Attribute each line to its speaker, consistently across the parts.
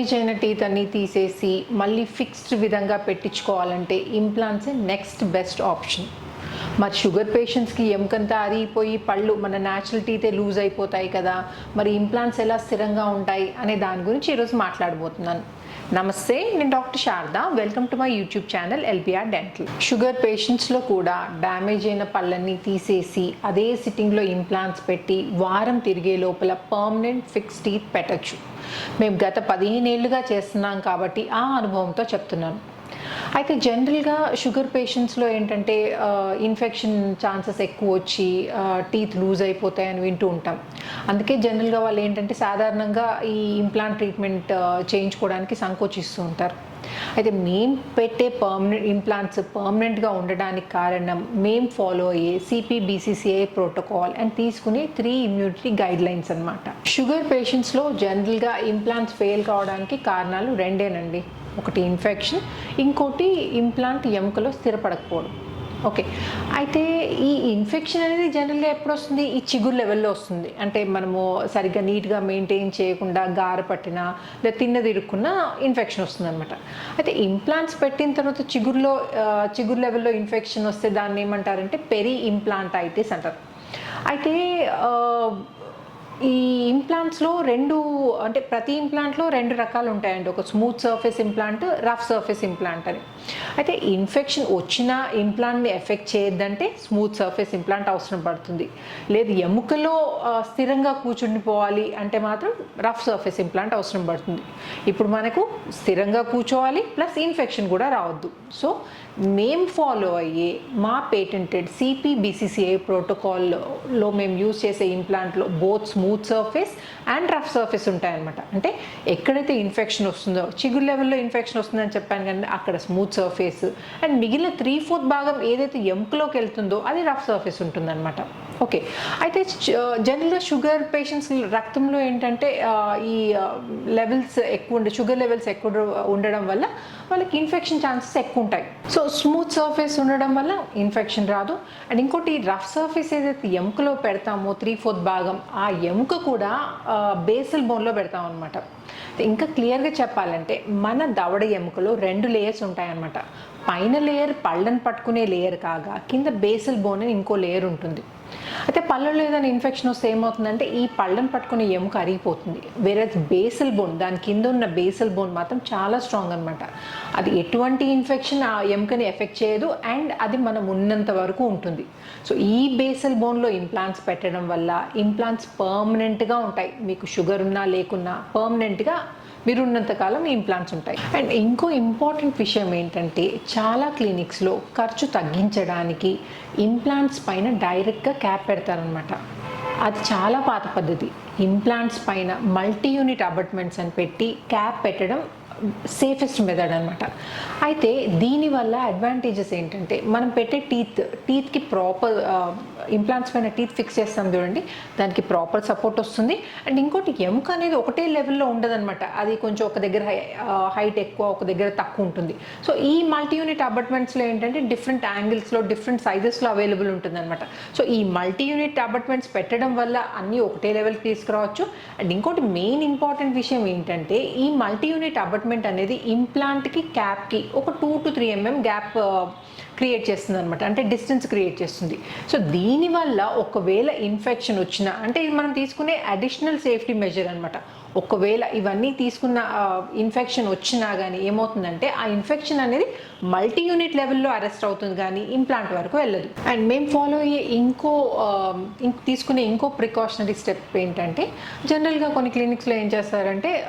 Speaker 1: Damage అయిన teeth అన్ని తీసేసి మళ్ళీ ఫిక్స్డ్ విధంగా పెట్టించుకోవాలంటే ఇంప్లాంట్సే నెక్స్ట్ బెస్ట్ ఆప్షన్ మరి షుగర్ పేషెంట్స్కి ఎముకంతా అరిగిపోయి పళ్ళు మన న్యాచురల్ టీతే లూజ్ అయిపోతాయి కదా మరి ఇంప్లాంట్స్ ఎలా స్థిరంగా ఉంటాయి అనే దాని గురించి ఈరోజు మాట్లాడబోతున్నాను. నమస్తే నేను doctor Sharada. Welcome to my YouTube channel LBR dental. Sugar పేషెంట్స్లో కూడా డ్యామేజ్ అయిన పళ్ళన్నీ తీసేసి అదే సిట్టింగ్లో ఇంప్లాంట్స్ పెట్టి వారం తిరిగే లోపల పర్మనెంట్ ఫిక్స్ టీత్ పెట్టచ్చు. మేము గత పదిహేను ఏళ్ళుగా చేస్తున్నాం కాబట్టి ఆ అనుభవంతో చెప్తున్నాను. అయితే జనరల్గా షుగర్ పేషెంట్స్లో ఏంటంటే ఇన్ఫెక్షన్ ఛాన్సెస్ ఎక్కువ వచ్చి టీత్ లూజ్ అయిపోతాయని వింటూ ఉంటాం అందుకే జనరల్గా వాళ్ళు ఏంటంటే సాధారణంగా ఈ ఇంప్లాంట్ ట్రీట్మెంట్ చేయించుకోవడానికి సంకోచిస్తూ ఉంటారు అయితే మేము పెట్టే పర్మనెంట్ ఇంప్లాంట్స్ పర్మనెంట్గా ఉండడానికి కారణం మేము ఫాలో అయ్యే సిపిబిసిసిఐ ప్రోటోకాల్ అండ్ తీసుకునే త్రీ ఇమ్యూనిటీ గైడ్ లైన్స్ అనమాట షుగర్ పేషెంట్స్లో జనరల్గా ఇంప్లాంట్స్ ఫెయిల్ కావడానికి కారణాలు రెండేనండి ఒకటి ఇన్ఫెక్షన్ ఇంకోటి ఇంప్లాంట్ ఎముకలో స్థిరపడకపోవడం. ఓకే అయితే ఈ ఇన్ఫెక్షన్ అనేది జనరల్గా ఎప్పుడు వస్తుంది ఈ చిగురు లెవెల్లో వస్తుంది. అంటే మనము సరిగ్గా నీట్గా మెయింటైన్ చేయకుండా గార పట్టినా లేదా తిన్నది ఇరుక్కున్నా ఇన్ఫెక్షన్ వస్తుంది అనమాట అయితే ఇంప్లాంట్స్ పెట్టిన తర్వాత చిగురులో చిగురు లెవెల్లో ఇన్ఫెక్షన్ వస్తే దాన్ని ఏమంటారంటే పెరి ఇంప్లాంటైటిస్ అంటారు. అయితే ఈ ఇంప్లాంట్స్లో రెండు అంటే ప్రతి ఇంప్లాంట్లో రెండు రకాలు ఉంటాయండి ఒక smooth surface implant rough surface implant అని. అయితే ఇన్ఫెక్షన్ వచ్చిన ఇంప్లాంట్ని ఎఫెక్ట్ చేయొద్దంటే స్మూత్ సర్ఫేస్ ఇంప్లాంట్ అవసరం పడుతుంది. లేదు ఎముకలో స్థిరంగా కూర్చుండిపోవాలి అంటే మాత్రం రఫ్ సర్ఫేస్ ఇంప్లాంట్ అవసరం పడుతుంది. ఇప్పుడు మనకు స్థిరంగా కూర్చోవాలి ప్లస్ ఇన్ఫెక్షన్ కూడా రావద్దు. సో మేము ఫాలో అయ్యే మా పేటెంటెడ్ సిపిబిసిసిఐ ప్రోటోకాల్లో మేము యూజ్ చేసే ఇంప్లాంట్లో both smooth smooth surface and rough surface ఉంటాయన్నమాట. అంటే ఎక్కడైతే ఇన్ఫెక్షన్ వస్తుందో చిగురు లెవెల్లో ఇన్ఫెక్షన్ వస్తుందని చెప్పాను కానీ అక్కడ స్మూత్ సర్ఫేస్ అండ్ మిగిలిన త్రీ ఫోర్త్ భాగం ఏదైతే ఎముకలోకి వెళ్తుందో అది రఫ్ సర్ఫేస్ ఉంటుందన్నమాట. ఓకే. అయితే జనరల్గా షుగర్ పేషెంట్స్ రక్తంలో ఏంటంటే ఈ లెవెల్స్ ఎక్కువ ఉండే షుగర్ లెవెల్స్ ఎక్కువ ఉండడం వల్ల వాళ్ళకి ఇన్ఫెక్షన్ ఛాన్సెస్ ఎక్కువ ఉంటాయి. సో స్మూత్ సర్ఫేస్ ఉండడం వల్ల ఇన్ఫెక్షన్ రాదు. అండ్ ఇంకోటి రఫ్ సర్ఫేస్ ఏదైతే ఎముకలో పెడతామో త్రీ ఫోర్త్ భాగం ఆ ఎముక కూడా బేసల్ బోన్లో పెడతాం అనమాట ఇంకా క్లియర్గా చెప్పాలంటే మన దవడ ఎముకలో రెండు లేయర్స్ ఉంటాయన్నమాట. పైన లేయర్ పళ్ళను పట్టుకునే లేయర్ కాగా కింద బేసల్ బోన్ అని ఇంకో లేయర్ ఉంటుంది. అయితే పళ్ళలో ఏదైనా ఇన్ఫెక్షన్ వస్తే ఏమవుతుందంటే ఈ పళ్ళను పట్టుకునే ఎముక అరిగిపోతుంది. వేరే బేసల్ బోన్ దాని కింద ఉన్న బేసల్ బోన్ మాత్రం చాలా స్ట్రాంగ్ అనమాట అది ఎటువంటి ఇన్ఫెక్షన్ ఆ ఎముకని ఎఫెక్ట్ చేయదు అండ్ అది మనం ఉన్నంత వరకు ఉంటుంది. సో ఈ బేసల్ బోన్లో ఇంప్లాంట్స్ పెట్టడం వల్ల ఇంప్లాంట్స్ పర్మనెంట్గా ఉంటాయి. మీకు షుగర్ ఉన్నా లేకున్నా పర్మనెంట్గా మీరు ఉన్నంతకాలం ఈ ఇంప్లాంట్స్ ఉంటాయి. అండ్ ఇంకో ఇంపార్టెంట్ విషయం ఏంటంటే చాలా క్లినిక్స్లో ఖర్చు తగ్గించడానికి ఇంప్లాంట్స్ పైన డైరెక్ట్గా క్యాప్ పెడతారనమాట అది చాలా పాత పద్ధతి. ఇంప్లాంట్స్ పైన మల్టీ యూనిట్ అబట్మెంట్స్ అని పెట్టి క్యాప్ పెట్టడం సేఫెస్ట్ మెథడ్ అనమాట అయితే దీనివల్ల అడ్వాంటేజెస్ ఏంటంటే మనం పెట్టే టీత్ టీత్కి ప్రాపర్ ఇంప్లాంట్స్ పైన టీత్ ఫిక్స్ చేస్తాం చూడండి. దానికి ప్రాపర్ సపోర్ట్ వస్తుంది. అండ్ ఇంకోటి ఎముక అనేది ఒకటే లెవెల్లో ఉండదన్నమాట. అది కొంచెం ఒక దగ్గర హైట్ ఎక్కువ ఒక దగ్గర తక్కువ ఉంటుంది. సో ఈ మల్టీ యూనిట్ అపార్ట్మెంట్స్లో ఏంటంటే డిఫరెంట్ యాంగిల్స్లో డిఫరెంట్ సైజెస్లో అవైలబుల్ ఉంటుంది అనమాట సో ఈ మల్టీ యూనిట్ అబట్మెంట్స్ పెట్టడం వల్ల అన్నీ ఒకటే లెవెల్కి తీసుకురావచ్చు. అండ్ ఇంకోటి మెయిన్ ఇంపార్టెంట్ విషయం ఏంటంటే ఈ మల్టీ యూనిట్ అపార్ట్మెంట్ అనేది ఇంప్లాంట్కి క్యాప్కి ఒక two to three MM gap create చేస్తుంది అనమాట అంటే డిస్టెన్స్ క్రియేట్ చేస్తుంది. సో దీనివల్ల ఒకవేళ ఇన్ఫెక్షన్ వచ్చినా అంటే ఇది మనం తీసుకునే అడిషనల్ సేఫ్టీ మెజర్ అనమాట ఒకవేళ ఇవన్నీ తీసుకున్న ఇన్ఫెక్షన్ వచ్చినా కానీ ఏమవుతుందంటే ఆ ఇన్ఫెక్షన్ అనేది మల్టీ యూనిట్ లెవెల్లో అరెస్ట్ అవుతుంది కానీ ఇంప్లాంట్ వరకు వెళ్ళదు. అండ్ మేము ఫాలో అయ్యే ఇంకో ఇంక్ తీసుకునే ఇంకో ప్రికాషనరీ స్టెప్ ఏంటంటే జనరల్గా కొన్ని క్లినిక్స్లో ఏం చేస్తారంటే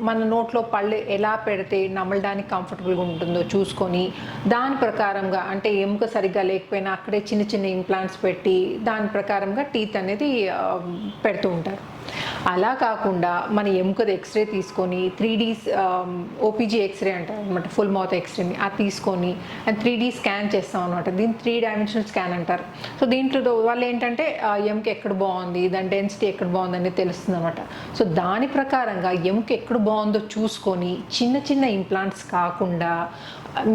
Speaker 1: మన నోట్లో పళ్ళు ఎలా పెడితే నమలడానికి కంఫర్టబుల్గా ఉంటుందో చూసుకొని దాని ప్రకారంగా అంటే ఎముక సరిగ్గా లేకపోయినా అక్కడే చిన్న చిన్న ఇంప్లాంట్స్ పెట్టి దాని ప్రకారంగా టీత్ అనేది పెడుతూ ఉంటారు. అలా కాకుండా మన ఎముకది ఎక్స్రే తీసుకొని three D OPG X ray అంటారు అనమాట ఫుల్ మౌత్ ఎక్స్రేని అది తీసుకొని అండ్ త్రీ డీ స్కాన్ చేస్తాం అనమాట దీన్ని త్రీ డైమెన్షనల్ స్కాన్ అంటారు. సో దీంట్లో వాళ్ళు ఏంటంటే ఎముక ఎక్కడ బాగుంది దాని డెన్సిటీ ఎక్కడ బాగుంది అనేది తెలుస్తుంది అనమాట సో దాని ప్రకారంగా ఎముక ఎక్కడ బాగుందో చూసుకొని చిన్న చిన్న ఇంప్లాంట్స్ కాకుండా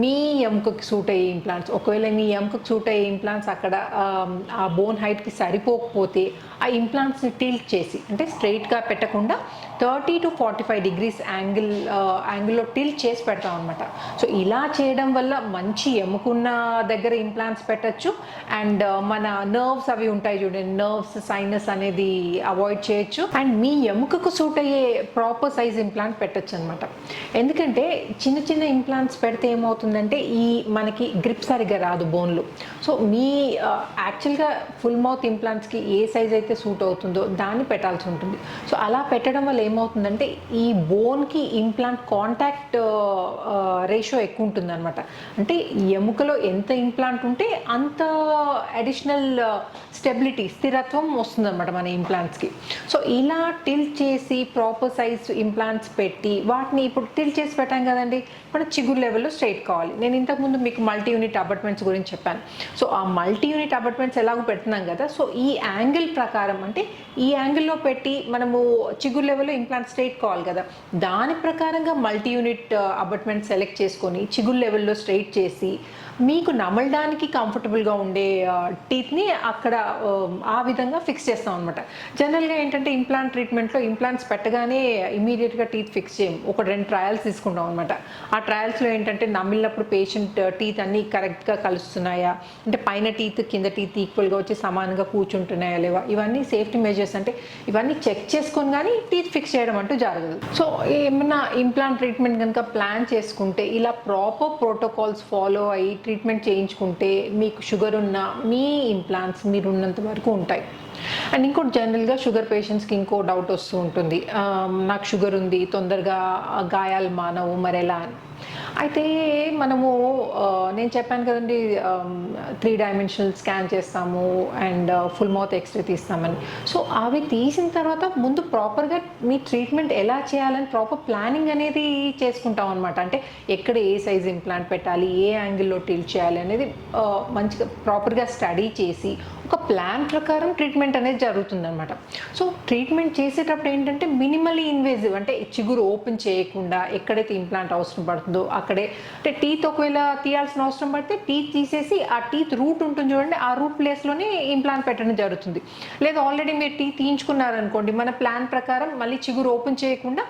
Speaker 1: మీ ఎముకకి సూట్ అయ్యే ఇంప్లాంట్స్ ఒకవేళ మీ ఎముకకి సూట్ అయ్యే ఇంప్లాంట్స్ అక్కడ um, ఆ బోన్ హైట్కి సరిపోకపోతే ఆ ఇంప్లాంట్స్ని టిల్ట్ చేసి అంటే స్ట్రైట్గా పెట్టకుండా thirty to forty five degrees angle యాంగిల్లో టిల్ చేసి పెడతాం అనమాట సో ఇలా చేయడం వల్ల మంచి ఎముకున్న దగ్గర ఇంప్లాంట్స్ పెట్టచ్చు. అండ్ మన నర్వ్స్ అవి ఉంటాయి చూడండి నర్వ్స్ సైనస్ అనేది అవాయిడ్ చేయొచ్చు. అండ్ మీ ఎముకకు సూట్ అయ్యే ప్రాపర్ సైజ్ ఇంప్లాంట్ పెట్టచ్చు అనమాట ఎందుకంటే చిన్న చిన్న ఇంప్లాంట్స్ పెడితే ఏమవుతుందంటే ఈ మనకి గ్రిప్ సరిగ్గా రాదు బోన్లు సో మీ యాక్చువల్గా ఫుల్ మౌత్ ఇంప్లాంట్స్కి ఏ సైజ్ అయితే సూట్ అవుతుందో దాన్ని పెట్టాల్సి ఉంటుంది. సో అలా పెట్టడం వల్ల ఏమవుతుందంటే ఈ బోన్కి ఇంప్లాంట్ కాంటాక్ట్ రేషియో ఎక్కువ ఉంటుంది అనమాట అంటే ఎముకలో ఎంత ఇంప్లాంట్ ఉంటే అంత అడిషనల్ స్టెబిలిటీ uh, స్థిరత్వం వస్తుందన్నమాట మన ఇంప్లాంట్స్కి సో ఇలా టిల్ చేసి ప్రాపర్ సైజ్ ఇంప్లాంట్స్ పెట్టి వాటిని ఇప్పుడు టిల్ చేసి పెట్టాం కదండి మన చిగురు లెవెల్లో స్ట్రైట్ కావాలి. నేను ఇంతకుముందు మీకు మల్టీ యూనిట్ అపార్ట్మెంట్స్ గురించి చెప్పాను. సో ఆ మల్టీ యూనిట్ అపార్ట్మెంట్స్ ఎలాగో పెడుతున్నాం కదా సో ఈ యాంగిల్ ప్రకారం అంటే ఈ యాంగిల్లో పెట్టి మనము చిగురు లెవెల్లో ఇంప్లాంట్ స్ట్రైట్ కావాలి కదా. దాని ప్రకారంగా మల్టీ యూనిట్ అపార్ట్మెంట్ సెలెక్ట్ చేసుకొని చిగురు లెవెల్లో స్ట్రైట్ చేసి మీకు నమలడానికి కంఫర్టబుల్గా ఉండే uh, టీత్ని అక్కడ ఆ, ఆ విధంగా ఫిక్స్ చేస్తాం అనమాట జనరల్గా ఏంటంటే ఇంప్లాంట్ ట్రీట్మెంట్లో ఇంప్లాంట్స్ పెట్టగానే ఇమీడియట్గా టీత్ ఫిక్స్ చేయం. ఒక రెండు ట్రయల్స్ తీసుకుంటాం అనమాట ఆ ట్రయల్స్లో ఏంటంటే నమిలినప్పుడు పేషెంట్ టీత్ uh, అన్నీ కరెక్ట్గా కలుస్తున్నాయా? అంటే పైన టీత్ కింద టీత్ ఈక్వల్గా వచ్చి సమానంగా కూర్చుంటున్నాయా లేవా? ఇవన్నీ సేఫ్టీ మెజర్స్ అంటే ఇవన్నీ చెక్ చేసుకొని కానీ టీత్ ఫిక్స్ చేయడం అంటూ జరగదు. సో ఏమన్నా ఇంప్లాంట్ ట్రీట్మెంట్ కనుక ప్లాన్ చేసుకుంటే ఇలా ప్రాపర్ ప్రోటోకాల్స్ ఫాలో అయ్యి ట్రీట్మెంట్ చేయించుకుంటే మీకు షుగర్ ఉన్న మీ ఇంప్లాంట్స్ మీరు ఉన్నంత వరకు ఉంటాయి. అండ్ ఇంకోటి జనరల్గా షుగర్ పేషెంట్స్కి ఇంకో డౌట్ వస్తూ ఉంటుంది. నాకు షుగర్ ఉంది తొందరగా గాయాలు మానవు మరెలా అని. అయితే మనము నేను చెప్పాను కదండి త్రీ డైమెన్షనల్ స్కాన్ చేస్తాము and full mouth X ray తీస్తామని. So అవి తీసిన తర్వాత ముందు ప్రాపర్గా మీ ట్రీట్మెంట్ ఎలా చేయాలని ప్రాపర్ ప్లానింగ్ అనేది చేసుకుంటాం అనమాట అంటే ఎక్కడ ఏ సైజ్ ఇంప్లాంట్ పెట్టాలి ఏ యాంగిల్లో టీల్ చేయాలి అనేది మంచిగా ప్రాపర్గా స్టడీ చేసి ఒక ప్లాన్ ప్రకారం ట్రీట్మెంట్ అనేది జరుగుతుందనమాట సో ట్రీట్మెంట్ చేసేటప్పుడు ఏంటంటే మినిమలీ ఇన్వేజివ్ అంటే చిగురు ఓపెన్ చేయకుండా ఎక్కడైతే ఇంప్లాంట్ అవసరం పడుతుందో అక్కడే. అంటే టీత్ ఒకవేళ తీయాల్సిన అవసరం పడితే టీత్ తీసేసి ఆ టీత్ రూట్ ఉంటుంది చూడండి ఆ రూట్ ప్లేస్లోనే ఇంప్లాంట్ పెట్టడం జరుగుతుంది. లేదా ఆల్రెడీ మీరు టీత్ తీయించుకున్నారనుకోండి మన ప్లాన్ ప్రకారం మళ్ళీ చిగురు ఓపెన్ చేయకుండా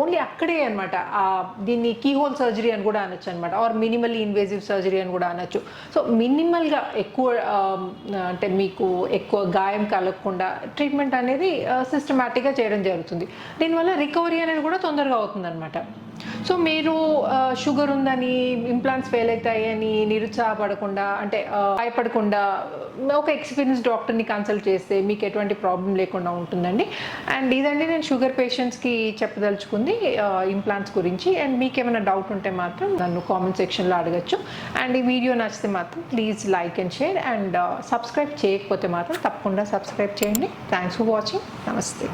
Speaker 1: ఓన్లీ అక్కడే అనమాట దీన్ని కీహోల్ సర్జరీ అని కూడా అనొచ్చు అనమాట ఆర్ మినిమల్ ఇన్వేజివ్ సర్జరీ అని కూడా అనొచ్చు. సో మినిమల్గా ఎక్కువ అంటే మీకు ఎక్కువ గాయం కలగకుండా ట్రీట్మెంట్ అనేది సిస్టమేటిక్గా చేయడం జరుగుతుంది. దీనివల్ల రికవరీ అనేది కూడా తొందరగా అవుతుందన్నమాట. సో మీరు షుగర్ ఉందని ఇంప్లాంట్స్ ఫెయిల్ అవుతాయని నిరుత్సాహపడకుండా అంటే భయపడకుండా ఒక ఎక్స్పీరియన్స్ డాక్టర్ని కన్సల్ట్ చేస్తే మీకు ఎటువంటి ప్రాబ్లం లేకుండా ఉంటుందండి. అండ్ ఇదండి నేను షుగర్ పేషెంట్స్కి చెప్పదలుచుకుంది ఇంప్లాంట్స్ గురించి. అండ్ మీకు ఏమైనా డౌట్ ఉంటే మాత్రం నన్ను కామెంట్ సెక్షన్లో అడగచ్చు. అండ్ ఈ వీడియో నచ్చితే మాత్రం please like and share and subscribe చేయకపోతే మాత్రం తప్పకుండా సబ్స్క్రైబ్ చేయండి. Thanks for watching. నమస్తే.